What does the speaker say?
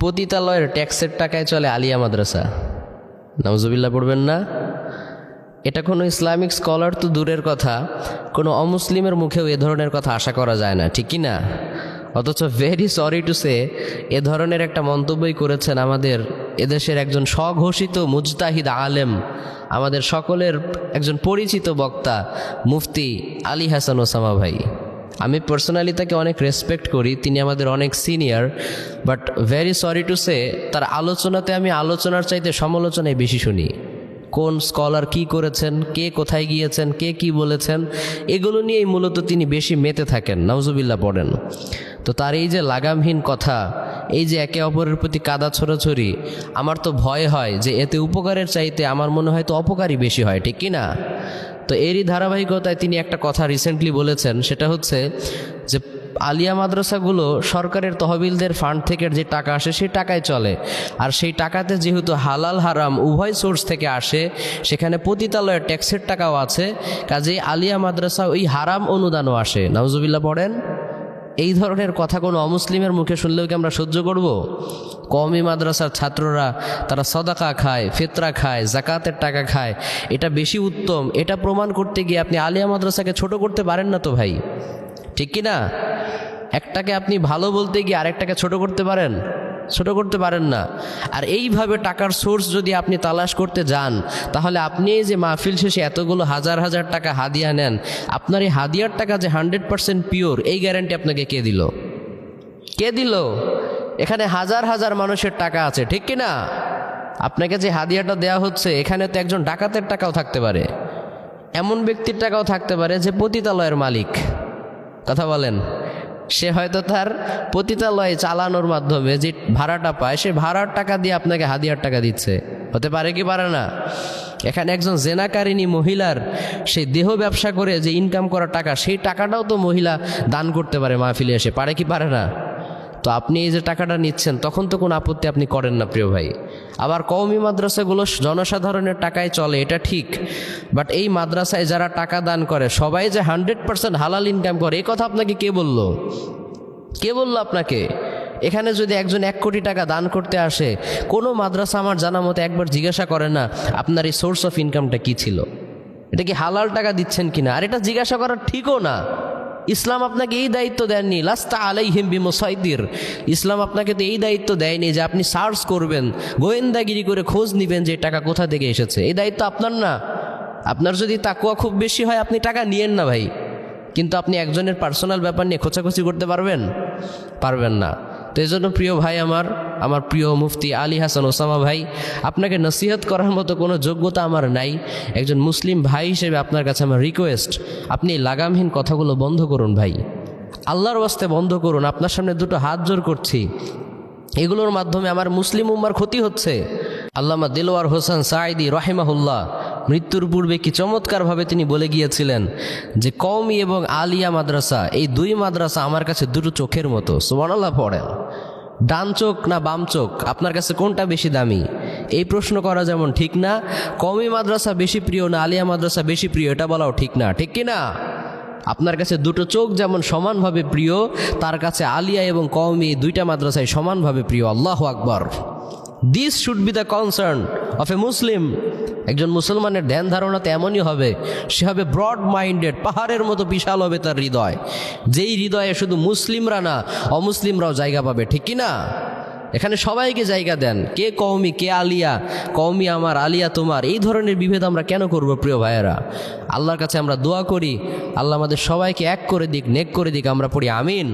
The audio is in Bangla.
পতিতালয়ের ট্যাক্সের টাকায় চলে আলিয়া মাদ্রাসা। নওজুবিল্লা পড়বেন না? এটা কোনো ইসলামিক স্কলার তো দূরের কথা। কোনো অমুসলিমের মুখেও এ ধরনের কথা আশা করা যায় না, ঠিক না? অথচ ভেরি সরি টু সে এ ধরনের একটা মন্তব্যই করেছেন আমাদের এদেশের একজন স্বঘোষিত মুজতাহিদ আলেম, আমাদের সকলের একজন পরিচিত বক্তা, মুফতি আলী হাসান ওসামা ভাই। আমি পার্সোনালি তাকে অনেক রেসপেক্ট করি, তিনি আমাদের অনেক senior but very sorry to say তার আলোচনাতে আমি আলোচনার চাইতে সমালোচনায় বেশি শুনি। কোন স্কলার কি করেছেন, কে কোথায় গিয়েছেন, কে কি বলেছেন, এগুলো নিয়েই মূলত তিনি বেশি মেতে থাকেন নওজুবিল্লা পড়েন। তো তার এই যে লাগামহীন কথা, এই যে একে অপরের প্রতি কাদা ছোড়াছড়ি, আমার তো ভয় হয় যে এতে উপকারের চাইতে আমার মনে হয় তো অপকারই বেশি হয়, ঠিক কি না? তো এরই ধারাবাহিকতায় তিনি একটা কথা রিসেন্টলি বলেছেন, সেটা হচ্ছে যে আলিয়া মাদ্রাসাগুলো সরকারের তহবিলদের ফান্ড থেকে যে টাকা আসে সেই টাকায় চলে। আর সেই টাকাতে যেহেতু হালাল হারাম উভয় সোর্স থেকে আসে, সেখানে পতিতালয়ের ট্যাক্সের টাকাও আছে, কাজেই আলিয়া মাদ্রাসা ওই হারাম অনুদানও আসে। নাউজুবিল্লাহ পড়েন। এই ধরনের কথা কোনো অমুসলিমের মুখে শুনলেও কি আমরা সহ্য করব? কমি মাদ্রাসার ছাত্ররা তারা সদাকা খায়, ফেতরা খায় জাকাতের টাকা খায়। এটা বেশি উত্তম। এটা প্রমাণ করতে গিয়ে আপনি আলিয়া মাদ্রাসাকে ছোট করতে পারেন না তো ভাই? ঠিক কি না? একটাকে আপনি ভালো বলতে গিয়ে আরেকটাকে ছোট করতে পারেন? ছোট করতে পারেন না। আর এইভাবে টাকার সোর্স যদি আপনি তালাশ করতে যান, তাহলে আপনি এই যে মাহফিল শেষে এতগুলো হাজার হাজার টাকা হাদিয়া নেন, আপনার এই হাদিয়ার টাকা যে হান্ড্রেড পার্সেন্ট পিওর এই গ্যারান্টি আপনাকে কে দিল? কে দিল? এখানে হাজার হাজার মানুষের টাকা আছে, ঠিক কি না? আপনাকে যে হাদিয়াটা দেয়া হচ্ছে, এখানে তো একজন ডাকাতের টাকাও থাকতে পারে। এমন ব্যক্তির টাকাও থাকতে পারে যে পতিতালয়ের মালিক। কথা বলেন। সে হয়তো তার পতিতালয়ে চালানোর মাধ্যমে যে ভাড়াটা পায়, সে ভাড়ার টাকা দিয়ে আপনাকে হাদিয়ার টাকা দিচ্ছে। হতে পারে কি পারে না? এখানে একজন জেনাকারিনী মহিলার সেই দেহ ব্যবসা করে যে ইনকাম করা টাকা, সেই টাকাটাও তো মহিলা দান করতে পারে মাহফিলে এসে। পারে কি পারে না? তো আপনি এই যে টাকাটা নিচ্ছেন, তখন তো কোনো আপত্তি আপনি করেন না, প্রিয় ভাই। আবার কওমি মাদ্রাসাগুলো জনসাধারণের টাকায় চলে, এটা ঠিক। বাট এই মাদ্রাসায় যারা টাকা দান করে, সবাই যে হান্ড্রেড পার্সেন্ট হালাল ইনকাম করে এই কথা আপনাকে কে বলল? কে বলল আপনাকে? এখানে যদি একজন এক কোটি টাকা দান করতে আসে, কোনো মাদ্রাসা আমার জানা মতো একবার জিজ্ঞাসা করে না, আপনার এই সোর্স অফ ইনকামটা কি ছিল? এটা কি হালাল টাকা দিচ্ছেন কিনা? আর এটা জিজ্ঞাসা করা ঠিকও না। ইসলাম আপনাকে এই দায়িত্ব দেননি, লাস্তা আলাই হিমবি মোসাইদির ইসলাম আপনাকে তো এই দায়িত্ব দেয়নি যে আপনি সার্চ করবেন, গোয়েন্দাগিরি করে খোঁজ নিবেন যে টাকা কোথা থেকে এসেছে। এই দায়িত্ব আপনার না। আপনার যদি তাকুয়া খুব বেশি হয়, আপনি টাকা নিয়েন না ভাই। কিন্তু আপনি একজনের পার্সোনাল ব্যাপার নিয়ে খোঁচাখুচি করতে পারবেন? পারবেন না। তো এই জন্য প্রিয় ভাই আমার আমার প্রিয় মুফতি আলী হাসান ওসামা ভাই, আপনাকে নসিহত করার মতো কোনো যোগ্যতা আমার নাই। একজন মুসলিম ভাই হিসেবে আপনার কাছে আমার রিকোয়েস্ট আপনি লাগামহীন কথাগুলো বন্ধ করুন ভাই। আল্লাহর ওয়াস্তে বন্ধ করুন, আপনার সামনে দুটো হাত জোর করছি। এগুলোর মাধ্যমে আমার মুসলিম উম্মার ক্ষতি হচ্ছে। আল্লামা দিলওয়ার হোসেন সাইদি রহেমাহুল্লাহ, মৃত্যুর পূর্বে কি চমৎকারভাবে তিনি বলে গিয়েছিলেন যে, কওমি এবং আলিয়া মাদ্রাসা, এই দুই মাদ্রাসা আমার কাছে দুটো চোখের মতো। সুবহানাল্লাহ পড়েন। ডান চোখ না বাম চোখ? আপনার কাছে কোনটা বেশি দামি? এই প্রশ্ন করা যেমন ঠিক না, কওমি মাদ্রাসা বেশি প্রিয় না আলিয়া মাদ্রাসা বেশি প্রিয়, এটা বলাও ঠিক না, ঠিক কি না? আপনার কাছে দুটো চোখ যেমন সমানভাবে প্রিয়, তার কাছে আলিয়া এবং কওমি দুইটা মাদ্রাসায় সমানভাবে প্রিয়, আল্লাহ আকবর। This should be the concern of a Muslim একজন মুসলমানের ধ্যান ধারণা তো এমনই হবে, সে হবে ব্রড মাইন্ডেড পাহাড়ের মতো বিশাল হবে তার হৃদয়। যেই হৃদয়ে শুধু মুসলিমরা না, অমুসলিমরাও জায়গা পাবে, ঠিক কি না? এখানে সবাইকে জায়গা দেন, কে কওমি, কে আলিয়া, কওমি আমার, আলিয়া তোমার, এই ধরনের বিভেদ আমরা কেন করব প্রিয় ভাইয়েরা? আল্লাহর কাছে আমরা দোয়া করি, আল্লাহ আমাদের সবাইকে এক করে দিক, নেক করে দিক, আমরা পড়ি আমিন।